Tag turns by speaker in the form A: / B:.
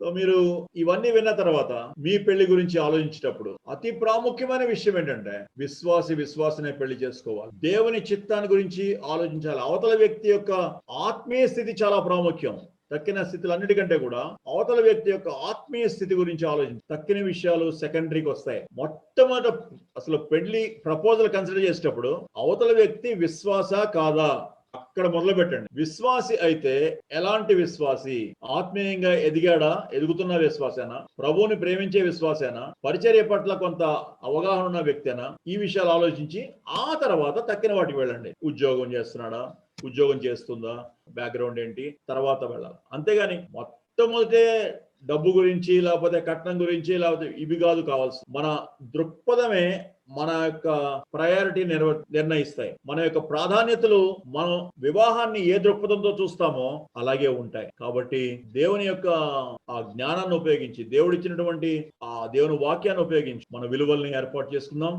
A: So మీరు ఇవన్నీ విన్న తర్వాత మీ పెళ్ళి గురించి ఆలోచించేటప్పుడు అతి ప్రాముఖ్యమైన విషయం ఏంటంటే విశ్వాసి విశ్వాసనే పెళ్ళి చేసుకోవాలి. దేవుని చిత్తాన్ని గురించి ఆలోచించాలి. అవతల వ్యక్తి యొక్క ఆత్మీయ స్థితి చాలా ప్రాముఖ్యం. తక్కిన స్థితులు అన్నిటికంటే కూడా అవతల వ్యక్తి యొక్క ఆత్మీయ స్థితి గురించి ఆలోచించి. తక్కిన విషయాలు సెకండరీకి వస్తాయి. మొట్టమొదట అసలు పెళ్ళి ప్రపోజల్ కన్సిడర్ చేసేటప్పుడు అవతల వ్యక్తి విశ్వాస కాదా? అక్కడ మొదలు పెట్టండి విశ్వాసి అయితే ఎలాంటి విశ్వాసి? ఆత్మీయంగా ఎదిగాడా? ఎదుగుతున్న విశ్వాసేనా? ప్రభువుని ప్రేమించే విశ్వాసేనా? పరిచర్య పట్ల కొంత అవగాహన ఉన్న వ్యక్తేనా? ఈ విషయాలు ఆలోచించి ఆ తర్వాత తక్కిన వాటికి వెళ్ళండి. ఉద్యోగం చేస్తున్నాడా? ఉద్యోగం చేస్తుందా? బ్యాక్గ్రౌండ్ ఏంటి? తర్వాత వెళ్ళాలి. అంతేగాని మొట్టమొదటే డబ్బు గురించి లేకపోతే కట్నం గురించి లేకపోతే ఇవి కాదు కావాల్సి. మన దృక్పథమే మన యొక్క ప్రయారిటీ నిర్వ నిర్ణయిస్తాయి. మన యొక్క ప్రాధాన్యతలు మనం వివాహాన్ని ఏ దృక్పథంతో చూస్తామో అలాగే ఉంటాయి. కాబట్టి దేవుని యొక్క ఆ జ్ఞానాన్ని ఉపయోగించి దేవుడిచ్చినటువంటి ఆ దేవుని వాక్యాన్ని ఉపయోగించి మన విలువల్ని ఏర్పాటు చేసుకుందాం.